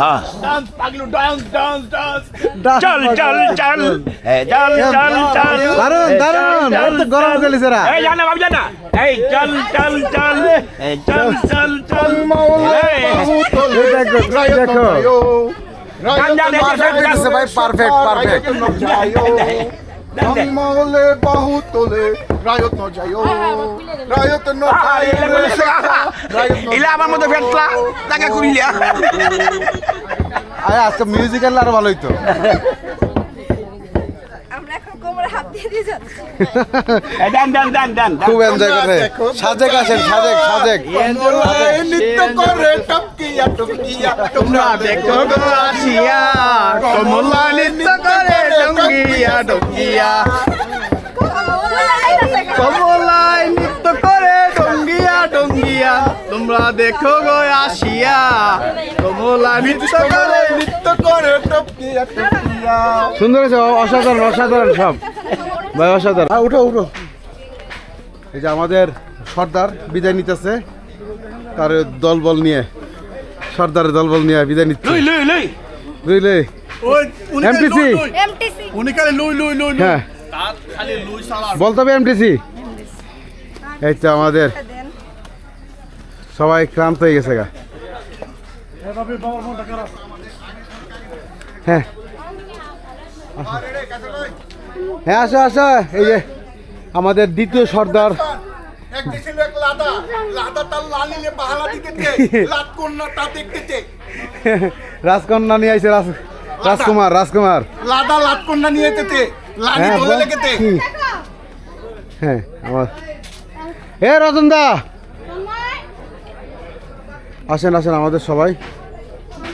হ্যাঁ dance Paglu dance dance dance. চল চল চল। চল চল চল। দারুণ দারুণ এত গরম গেলিছে রা এই জানা বাবু জানা। এই চল চল চল। চল চল। চল এই, এই দেখো। দেখো গান গান, এই যে গান গান। ভাই পারফেক্ট পারফেক্ট দেন, দেন। মহলে বাহু তোলে রায়ত ন রায়ত ন এগুলা আমার মতো ফেটলা টাকা কুড়িয়া আরে আজকে মিউজিক্যাল আরও ভালো হইতো। আমরা এখন কোমরে হাত দিয়ে দিয়ে যাচ্ছি। এই দেন দেন দেন দেন দেন। খুব এনজয় করে। সাজেক আসেন সাজেক সাজেক। নৃত্য করে টপকিয়া টপকিয়া তোমরা দেখো গো আসিয়া কমলা নৃত্য করে ডঙ্গিয়া ডঙ্গিয়া তোমরা দেখো গো আসিয়া। কমলা নৃত্য করে নৃত্য করে টপকিয়া টপকিয়া। সুন্দর হয়েছে অসাধারণ অসাধারণ সব। ভাই অসাধারণ। হ্যাঁ উঠো উঠো। এই যে আমাদের সর্দার বিদায় নিতেছে তার দলবল নিয়ে সর্দারের দলবল নিয়ে বিদায় নিচ্ছে। Louis Louis Louis. বুঝলে এমটিসি এমটিসি উনি কালে লুই লুই। লুই হ্যাঁ। বলতে হবে এমটিসি এই তো আমাদের সবাই ক্লান্ত হয়ে গেছে গা হ্যাঁ আসো। হ্যাঁ আসো আসো এই যে আমাদের দ্বিতীয় সর্দার রাজকন্যা নিয়ে আইছে রাজ রাজকুমার রাজকুমার লাদা লাত কন্যা নিয়ে যেতে হ্যাঁ বল। হ্যাঁ আমার এ রতন দা আসেন আসেন আমাদের সবাই।